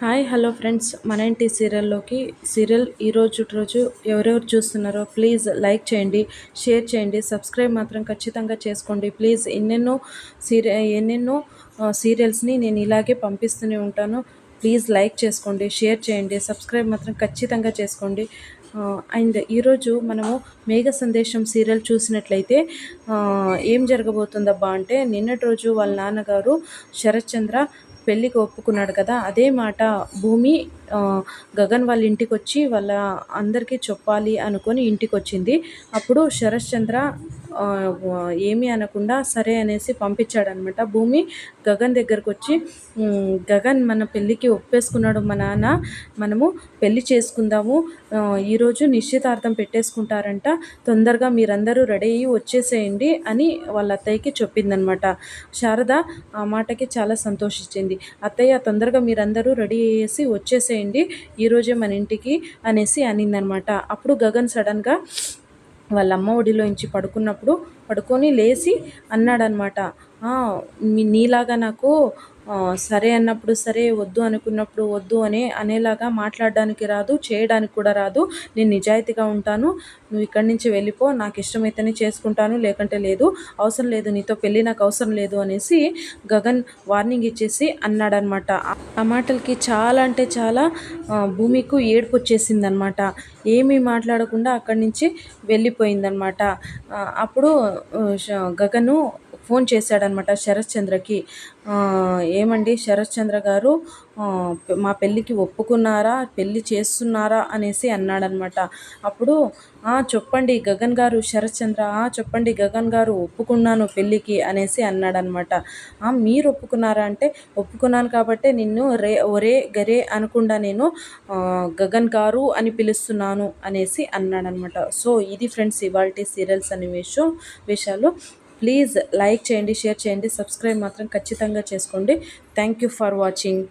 Hi hello friends. మన ఇంటి సీరియల్లోకి serial ఈ రోజు రోజు ఎవరెవరు చూస్తున్నారో ప్లీజ్ లైక్ చేయండి షేర్ చేయండి సబ్స్క్రైబ్ మాత్రం ఖచ్చితంగా చేసుకోండి. ప్లీజ్ ఎన్నెన్నో సీరియల్ ఎన్నెన్నో సీరియల్స్ని నేను ఇలాగే పంపిస్తూనే ఉంటాను. ప్లీజ్ లైక్ చేసుకోండి షేర్ చేయండి సబ్స్క్రైబ్ మాత్రం ఖచ్చితంగా చేసుకోండి. అండ్ ఈరోజు మనము మేఘ సందేశం సీరియల్ చూసినట్లయితే ఏం జరగబోతుందబ్బా అంటే నిన్నటి రోజు వాళ్ళ నాన్నగారు శరత్చంద్ర పెళ్ళికి ఒప్పుకున్నాడు కదా అదే మాట భూమి గగన్ వాళ్ళ ఇంటికి వచ్చి వాళ్ళ అందరికీ చెప్పాలి అనుకొని ఇంటికి వచ్చింది అప్పుడు శరశ్చంద్ర ఏమీ అనకుండా సరే అనేసి పంపించాడనమాట భూమి గగన్ దగ్గరకు వచ్చి గగన్ మన పెళ్ళికి ఒప్పేసుకున్నాడు మా నాన్న. మనము పెళ్ళి చేసుకుందాము. ఈరోజు నిశ్చితార్థం పెట్టేసుకుంటారంట. తొందరగా మీరందరూ రెడీ అయ్యి వచ్చేసేయండి అని వాళ్ళ అత్తయ్యకి చెప్పిందనమాట శారద ఆ మాటకి చాలా సంతోషించింది. అత్తయ్య తొందరగా మీరందరూ రెడీ అయ్యేసి వచ్చేసేయండి. ఈరోజే మన ఇంటికి అనేసి అనిందనమాట అప్పుడు గగన్ సడన్గా వాళ్ళ అమ్మ ఒడిలోంచి పడుకున్నప్పుడు పడుకొని లేచి అన్నాడనమాట నీలాగా నాకు సరే అన్నప్పుడు సరే వద్దు అనుకున్నప్పుడు వద్దు అని అనేలాగా మాట్లాడడానికి రాదు చేయడానికి కూడా రాదు. నేను నిజాయితీగా ఉంటాను. నువ్వు ఇక్కడి నుంచి వెళ్ళిపో నాకు ఇష్టమైతేనే చేసుకుంటాను లేకంటే లేదు అవసరం లేదు నీతో పెళ్ళి నాకు అవసరం లేదు అనేసి గగన్ వార్నింగ్ ఇచ్చేసి అన్నాడనమాట ఆ మాటలకి చాలా అంటే చాలా భూమికు ఏడుపు వచ్చేసిందనమాట ఏమీ మాట్లాడకుండా అక్కడి నుంచి వెళ్ళిపోయిందనమాట అప్పుడు గగను ఫోన్ చేశాడనమాట శరత్ చంద్రకి ఏమండి? శరత్ చంద్ర గారు మా పెళ్ళికి ఒప్పుకున్నారా? పెళ్ళి చేస్తున్నారా? అనేసి అన్నాడనమాట. అప్పుడు చెప్పండి గగన్ గారు శరత్ చంద్ర "ఆ, చెప్పండి గగన్ గారు ఒప్పుకున్నాను పెళ్ళికి అనేసి అన్నాడనమాట. మీరు ఒప్పుకున్నారా? అంటే ఒప్పుకున్నాను కాబట్టి నిన్ను రే ఒరే గరే అనకుండా నేను గగన్ గారు అని పిలుస్తున్నాను అనేసి అన్నాడనమాట. సో ఇది ఫ్రెండ్స్ ఇవాళ సీరియల్స్ అనే విషయం విషయాలు. ప్లీజ్ లైక్ చేయండి షేర్ చేయండి సబ్స్క్రైబ్ మాత్రం ఖచ్చితంగా చేసుకోండి. Thank you for watching